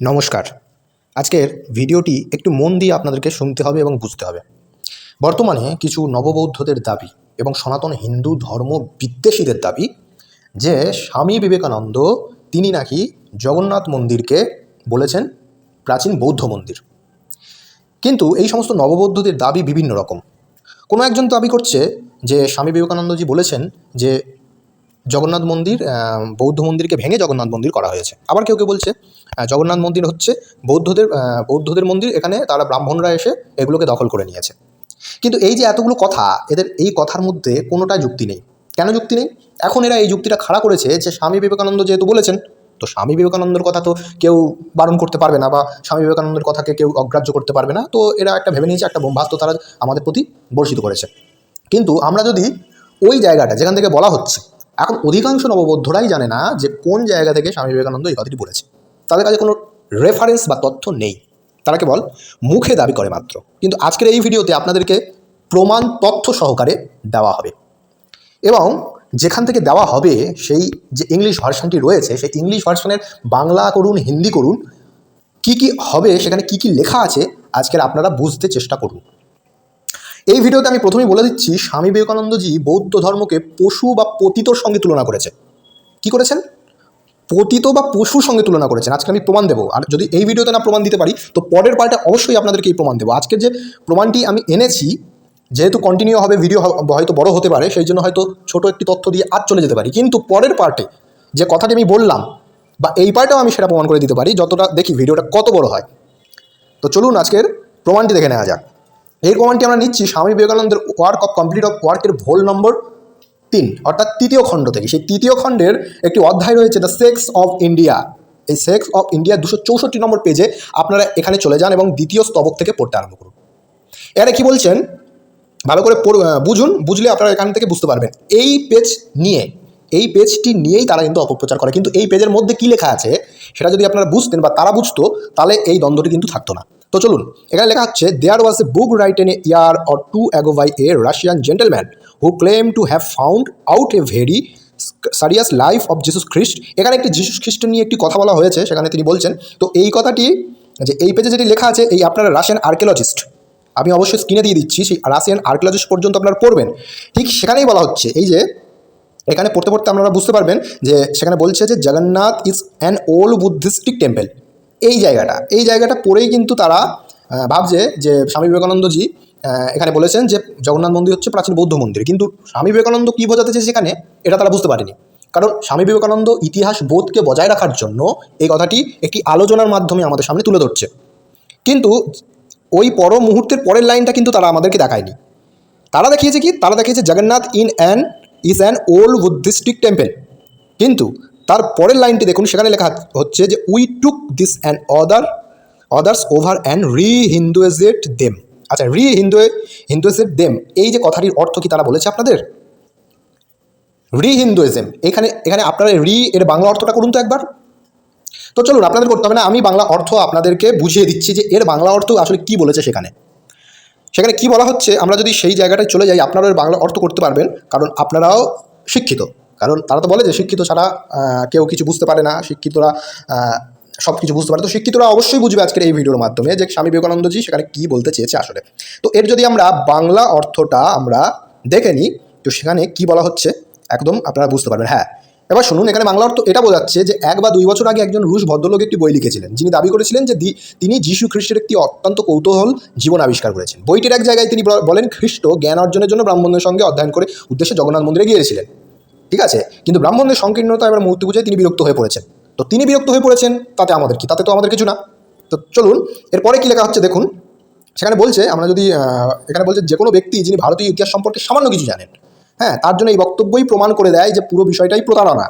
নমস্কার। আজকের ভিডিওটি একটু মন দিয়ে আপনাদেরকে শুনতে হবে এবং বুঝতে হবে। বর্তমানে কিছু নববৌদ্ধদের দাবি এবং সনাতন হিন্দু ধর্ম বিদ্বেষীদের দাবি যে স্বামী বিবেকানন্দ তিনি নাকি জগন্নাথ মন্দিরকে বলেছেন প্রাচীন বৌদ্ধ মন্দির। কিন্তু এই সমস্ত নববৌদ্ধদের দাবি বিভিন্ন রকম। কোনো একজন দাবি করছে যে স্বামী বিবেকানন্দজি বলেছেন যে জগন্নাথ মন্দির বৌদ্ধ মন্দিরকে ভেঙে জগন্নাথ মন্দির করা হয়েছে। আবার কেউ কেউ বলছে জগন্নাথ মন্দির হচ্ছে বৌদ্ধদের বৌদ্ধদের মন্দির, এখানে তারা ব্রাহ্মণরা এসে এগুলোকে দখল করে নিয়েছে। কিন্তু এই যে এতগুলো কথা, এদের এই কথার মধ্যে কোনোটা যুক্তি নেই। কেন যুক্তি নেই? এখন এরা এই যুক্তিটা খাড়া করেছে যে স্বামী বিবেকানন্দ যেহেতু বলেছেন, তো স্বামী বিবেকানন্দের কথা তো কেউ বারণ করতে পারবে না বা স্বামী বিবেকানন্দের কথাকে কেউ অগ্রাহ্য করতে পারবে না। তো এরা একটা ভেবে নিয়েছে, একটা বোমবাস্ত তারা আমাদের প্রতি বর্ষিত করেছে। কিন্তু আমরা যদি ওই জায়গাটা, যেখান থেকে বলা হচ্ছে এখন অধিকাংশ নববৌদ্ধরাই জানে না যে কোন জায়গা থেকে স্বামী বিবেকানন্দ এই কথাটি বলেছে তাদের কাছে কোনো রেফারেন্স বা তথ্য নেই। তারা কেবল মুখে দাবি করে মাত্র। কিন্তু আজকের এই ভিডিওতে আপনাদেরকে প্রমাণ তথ্য সহকারে দেওয়া হবে। এবং যেখান থেকে দেওয়া হবে সেই যে ইংলিশ ভার্সনটি রয়েছে, সেই ইংলিশ ভার্সনের বাংলা করুন, হিন্দি করুন, কি কি হবে, সেখানে কি কি লেখা আছে, আজকের আপনারা বুঝতে চেষ্টা করুন। এই ভিডিওতে আমি প্রথমেই বলে দিচ্ছি, স্বামী বিবেকানন্দজি বৌদ্ধ ধর্মকে পশু বা পতিতর সঙ্গে তুলনা করেছে কি করেছেন? পতিত বা পশুর সঙ্গে তুলনা করেছেন। আজকে আমি প্রমাণ দেবো। আর যদি এই ভিডিওতে না প্রমাণ দিতে পারি, তো পরের পার্টে অবশ্যই আপনাদেরকে এই প্রমাণ দেবো। আজকের যে প্রমাণটি আমি এনেছি, যেহেতু কন্টিনিউ হবে ভিডিও হয়তো বড় হতে পারে, সেই জন্য হয়তো ছোট একটি তথ্য দিয়ে আজ চলে যেতে পারি। কিন্তু পরের পার্টে যে কথাটি আমি বললাম, বা এই পার্টেও আমি সেটা প্রমাণ করে দিতে পারি, যতটা দেখি ভিডিওটা কত বড় হয়। তো চলুন আজকের প্রমাণটি দেখে নেওয়া যাক। এই প্রমাণটি আমরা নিচ্ছি স্বামী বিবেকানন্দের ওয়ার্ক অফ কমপ্লিট অফ ওয়ার্কের ভোল নম্বর তিন, অর্থাৎ তৃতীয় খণ্ড থেকে। সেই তৃতীয় খণ্ডের একটি অধ্যায় রয়েছে দ্য সেক্স অফ ইন্ডিয়া এই সেক্স অফ ইন্ডিয়া দুশো চৌষট্টি নম্বর পেজে আপনারা এখানে চলে যান এবং দ্বিতীয় স্তবক থেকে পড়তে আরম্ভ করুন। এরা কি বলছেন? ভালো করে বুঝুন, বুঝলে আপনারা এখান থেকে বুঝতে পারবেন। এই পেজ নিয়ে, এই পেজটি নিয়েই তারা কিন্তু অপপ্রচার করে। কিন্তু এই পেজের মধ্যে কী লেখা আছে, সেটা যদি আপনারা বুঝতেন বা তারা বুঝতো, তাহলে এই দ্বন্দ্বটি কিন্তু থাকতো না। তো চলুন, এখানে লেখা হচ্ছে there was a book written a year or two ago by a Russian gentleman who claim to have found out a very serious life of Jesus Christ এখানে একটি যিশুস খ্রিস্ট নিয়ে একটি কথা বলা হয়েছে, সেখানে তিনি বলছেন, তো এই কথাটি, যে এই পেজে যেটি লেখা আছে, এই আপনারা রাশিয়ান আর্কিওলজিস্ট আমি অবশ্যই স্ক্রিনে দিয়ে দিচ্ছি, সেই রাশিয়ান আর্কিওলজিস্ট পর্যন্ত আপনারা পড়বেন। ঠিক সেখানেই বলা হচ্ছে, এই যে এখানে পড়তে পড়তে আপনারা বুঝতে পারবেন যে সেখানে বলছে যে Jagannath is an old Buddhistic temple এই জায়গাটা এই জায়গাটা পড়েই কিন্তু তারা ভাবছে যে স্বামী বিবেকানন্দজি এখানে বলেছেন যে জগন্নাথ মন্দির হচ্ছে প্রাচীন বৌদ্ধ মন্দির। কিন্তু স্বামী বিবেকানন্দ কী বোঝাতে চেয়েছে সেখানে, এটা তারা বুঝতে পারেনি। কারণ স্বামী বিবেকানন্দ ইতিহাস বোধকে বজায় রাখার জন্য এই কথাটি একটি আলোচনার মাধ্যমে আমাদের সামনে তুলে ধরছে। কিন্তু ওই পর মুহূর্তের পরের লাইনটা কিন্তু তারা আমাদেরকে দেখায়নি। তারা দেখিয়েছে কি? তারা দেখিয়েছে Jagannath in an, is an old Buddhistic temple. কিন্তু তার পরের লাইনটি দেখুন, সেখানে লেখা হচ্ছে যে we took this and other others over and rehinduised them আচ্ছা রি হিন্দু হিন্দুয়েজেট দেম এই যে কথাটির অর্থ কি তারা বলেছে আপনাদের? রি হিন্দুইজম এখানে এখানে আপনারা রি এর বাংলা অর্থটা করুন তো একবার। তো চলুন, আপনাদের করতে হবে না, আমি বাংলা অর্থ আপনাদেরকে বুঝিয়ে দিচ্ছি যে, এর বাংলা অর্থ আসলে কি বলেছে সেখানে। সেখানে কি বলা হচ্ছে, আমরা যদি সেই জায়গাটায় চলে যাই, আপনারাও এর বাংলা অর্থ করতে পারবেন, কারণ আপনারাও শিক্ষিত। কারণ তারা তো বলে যে শিক্ষিত ছাড়া কেউ কিছু বুঝতে পারে না। শিক্ষিতরা সব কিছু বুঝতে পারে। তো শিক্ষিতরা অবশ্যই বুঝবে আজকের এই ভিডিওর মাধ্যমে যে স্বামী বিবেকানন্দজি সেখানে কী বলতে চেয়েছে আসলে। তো এর যদি আমরা বাংলা অর্থটা আমরা দেখে নিই, তো সেখানে কি বলা হচ্ছে? একদম আপনারা বুঝতে পারবেন। হ্যাঁ এবার শুনুন, এখানে বাংলা অর্থ এটা বোঝাচ্ছে যে এক বা দুই বছর আগে একজন রুশ ভদ্রলোক একটি বই লিখেছিলেন। যিনি দাবি করেছিলেন যে তিনি যীশু খ্রিস্টের একটি অত্যন্ত কৌতূহল জীবন আবিষ্কার করেছেন। বইটির এক জায়গায় তিনি বলেন, খ্রিস্ট জ্ঞান অর্জনের জন্য ব্রাহ্মণদের সঙ্গে অধ্যয়ন করে উদ্দেশ্যে জগন্নাথ মন্দিরে গিয়েছিলেন। ঠিক আছে? কিন্তু ব্রাহ্মণদের সংকীর্ণতা এবার মূর্তি পূজায় তিনি বিরক্ত হয়ে পড়েছেন। তো তিনি বিরক্ত হয়ে পড়েছেন, তাতে আমাদের কি? তাতে তো আমাদের কিছু না। তো চলুন, এরপরে কী লেখা হচ্ছে দেখুন। সেখানে বলছে, আমরা যদি এখানে বলছে যে কোনো ব্যক্তি যিনি ভারতীয় ইতিহাস সম্পর্কে সামান্য কিছু জানেন হ্যাঁ তার জন্য এই বক্তব্যই প্রমাণ করে দেয় যে পুরো বিষয়টাই প্রতারণা।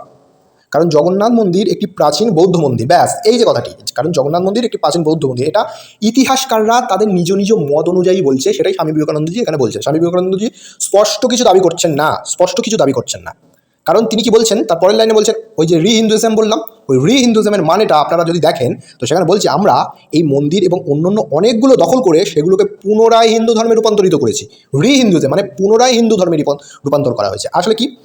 কারণ জগন্নাথ মন্দির একটি প্রাচীন বৌদ্ধ মন্দির, ব্যাস, এই যে কথাটি। কারণ জগন্নাথ মন্দির একটি প্রাচীন বৌদ্ধ মন্দির, এটা ইতিহাসকাররা তাদের নিজ নিজ মত অনুযায়ী বলছে, সেটাই স্বামী বিবেকানন্দজি এখানে বলছে। স্বামী বিবেকানন্দজি স্পষ্ট কিছু দাবি করছেন না, স্পষ্ট কিছু দাবি করছেন না। কারণ তিনি কি বলছেন? তার পরের লাইনে বলছেন, ওই যে রি হিন্দুইজম বললাম, ওই রি হিন্দুইজমের মানেটা আপনারা যদি দেখেন, তো সেখানে বলছে আমরা এই মন্দির এবং অন্যান্য অনেকগুলো দখল করে সেগুলোকে পুনরায় হিন্দু ধর্মে রূপান্তরিত করেছি। রি হিন্দুইজম মানে পুনরায় হিন্দু ধর্মে রূপান্তর করা হয়েছে। আসলে কি?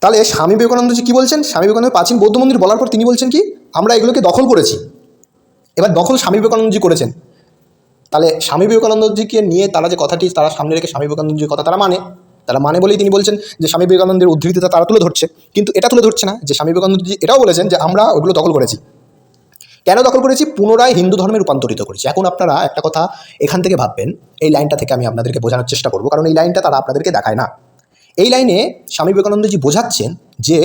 তাহলে স্বামী বিবেকানন্দজি কি বলছেন? স্বামী বিবেকানন্দ প্রাচীন বৌদ্ধ মন্দির বলার পর তিনি বলছেন কি? আমরা এগুলোকে দখল করেছি। এবার দখল স্বামী বিবেকানন্দজি করেছেন। তাহলে স্বামী বিবেকানন্দজিকে নিয়ে তারা যে কথাটি, তারা সামনে রেখে স্বামী বিবেকানন্দজির কথা তারা মানে। তারা মানে বলেই তিনি বলছেন যে স্বামী বিবেকানন্দের উদ্ধৃতিটা তারা তুলে ধরছে। কিন্তু এটা তুলে ধরছে না, যে স্বামী বিবেকানন্দজি এটাও বলেছেন যে আমরা ওগুলো দখল করেছি। কেন দখল করেছি? পুনরায় হিন্দু ধর্মে রূপান্তরিত করেছি। এখন আপনারা একটা কথা এখান থেকে ভাববেন, এই লাইনটা থেকে আমি আপনাদেরকে বোঝানোর চেষ্টা করব, কারণ এই লাইনটা তারা আপনাদেরকে দেখায় না। এই লাইনে স্বামী বিবেকানন্দজি বোঝাচ্ছেন যে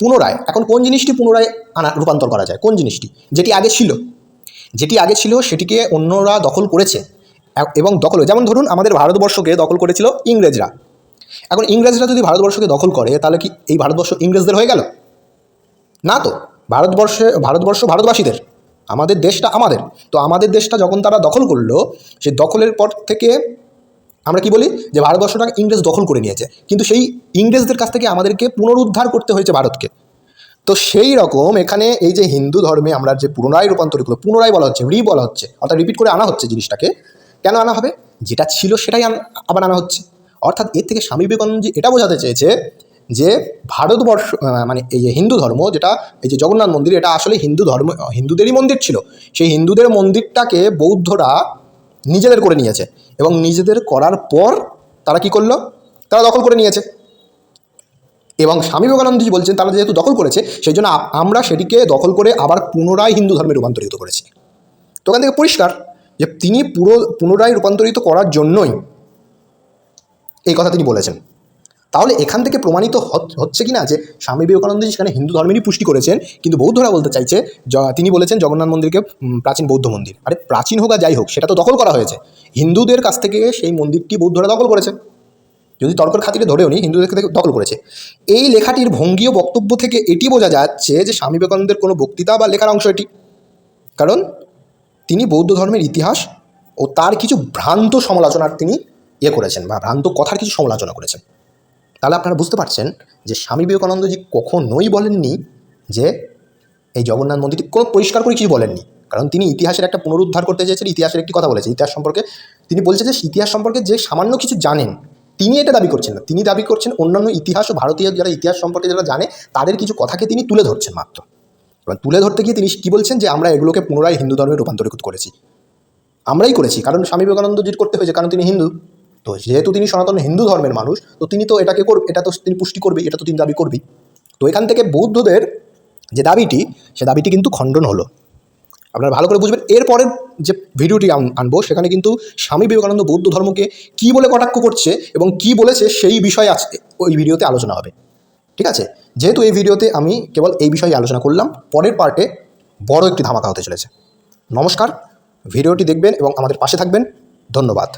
পুনরায়, এখন কোন জিনিসটি পুনরায় আনা, রূপান্তর করা যায়? কোন জিনিসটি? যেটি আগে ছিল। যেটি আগে ছিল সেটিকে অন্যরা দখল করেছে। এবং দখল যেমন ধরুন আমাদের ভারতবর্ষকে দখল করেছিল ইংরেজরা। এখন ইংরেজরা যদি ভারতবর্ষকে দখল করে, তাহলে কি এই ভারতবর্ষ ইংরেজদের হয়ে গেল? না তো, ভারতবর্ষে, ভারতবর্ষ ভারতবাসীদের, আমাদের দেশটা আমাদের। তো আমাদের দেশটা যখন তারা দখল করল সেই দখলের পর থেকে আমরা কি বলি? যে ভারতবর্ষটা ইংরেজ দখল করে নিয়েছে। কিন্তু সেই ইংরেজদের কাছ থেকে আমাদেরকে পুনরুদ্ধার করতে হয়েছে ভারতকে। তো সেই রকম এখানে এই যে হিন্দু ধর্মে আমরা যে পুনরায় রূপান্তরিত পুনরায় বলা হচ্ছে, রি বলা হচ্ছে, অর্থাৎ রিপিট করে আনা হচ্ছে জিনিসটাকে, কেন আনা হবে? যেটা ছিল সেটাই আবার আনা হচ্ছে। অর্থাৎ এর থেকে স্বামী বিবেকানন্দজি এটা বোঝাতে চেয়েছে যে ভারতবর্ষ মানে এই যে হিন্দু ধর্ম যেটা, এই যে জগন্নাথ মন্দির, এটা আসলে হিন্দু ধর্ম, হিন্দুদেরই মন্দির ছিল। সেই হিন্দুদের মন্দিরটাকে বৌদ্ধরা নিজেদের করে নিয়েছে এবং নিজেদের করার পর তারা কি করল? তারা দখল করে নিয়েছে। এবং স্বামী বিবেকানন্দজি বলছেন, তারা যেহেতু দখল করেছে, সেই জন্য আমরা সেটিকে দখল করে আবার পুনরায় হিন্দু ধর্মে রূপান্তরিত করেছি। তো ওখান থেকে পরিষ্কার যে তিনি পুরো, পুনরায় রূপান্তরিত করার জন্যই এই কথা তিনি বলেছেন। তাহলে এখান থেকে প্রমাণিত হচ্ছে কি না যে স্বামী বিবেকানন্দজি সেখানে হিন্দু ধর্মেরই পুষ্টি করেছেন, কিন্তু বৌদ্ধরা বলতে চাইছে তিনি বলেছেন জগন্নাথ মন্দিরকে প্রাচীন বৌদ্ধ মন্দির। আরে প্রাচীন হোক আর যাই হোক, সেটা তো দখল করা হয়েছে। হিন্দুদের কাছ থেকে সেই মন্দিরটি বৌদ্ধরা দখল করেছে। যদি তর্কের খাতিরে ধরেও নি হিন্দুদের থেকে দখল করেছে। এই লেখাটির ভঙ্গীয় বক্তব্য থেকে এটি বোঝা যাচ্ছে যে স্বামী বিবেকানন্দের কোনো বক্তৃতা বা লেখার অংশ এটি। কারণ তিনি বৌদ্ধ ধর্মের ইতিহাস ও তার কিছু ভ্রান্ত সমালোচনার তিনি ইয়ে করেছেন বা ভ্রান্ত কথার কিছু সমালোচনা করেছেন। তাহলে আপনারা বুঝতে পারছেন যে স্বামী বিবেকানন্দজি কখনোই বলেননি যে এই জগন্নাথ মন্দিরটি কোনো পরিষ্কার করে কিছু বলেননি। কারণ তিনি ইতিহাসের একটা পুনরুদ্ধার করতে চেয়েছেন, ইতিহাসের একটি কথা বলেছে। ইতিহাস সম্পর্কে তিনি বলছেন যে ইতিহাস সম্পর্কে যে সামান্য কিছু জানেন, তিনি এটা দাবি করছেন না। তিনি দাবি করছেন অন্যান্য ইতিহাস ও ভারতীয় যারা ইতিহাস সম্পর্কে যারা জানে, তাদের কিছু কথাকে তিনি তুলে ধরছেন মাত্র। এবার তুলে ধরতে গিয়ে তিনি কী বলছেন যে আমরা এগুলোকে পুনরায় হিন্দু ধর্মে রূপান্তরিত করেছি। আমরাই করেছি, কারণ স্বামী বিবেকানন্দজির করতে হয়েছে, কারণ তিনি হিন্দু। তো যেহেতু তিনি সনাতন হিন্দু ধর্মের মানুষ, তো তিনি তো এটাকে করবে এটা তো তিনি পুষ্টি করবে এটা তো তিনি দাবি করবেই। তো এখান থেকে বৌদ্ধদের যে দাবিটি, সে দাবিটি কিন্তু খণ্ডন হলো। আপনারা ভালো করে বুঝবেন। এরপরের যে ভিডিওটি আন- আনব, সেখানে কিন্তু স্বামী বিবেকানন্দ বৌদ্ধ ধর্মকে কী বলে কটাক্ষ করছে এবং কি বলেছে সেই বিষয়ে আজকে ওই ভিডিওতে আলোচনা হবে। ঠিক আছে? যেহেতু এই ভিডিওতে আমি কেবল এই বিষয়ে আলোচনা করলাম, পরের পার্টে বড় একটি ধামাকা হতে চলেছে। নমস্কার। ভিডিওটি দেখবেন এবং আমাদের পাশে থাকবেন। ধন্যবাদ।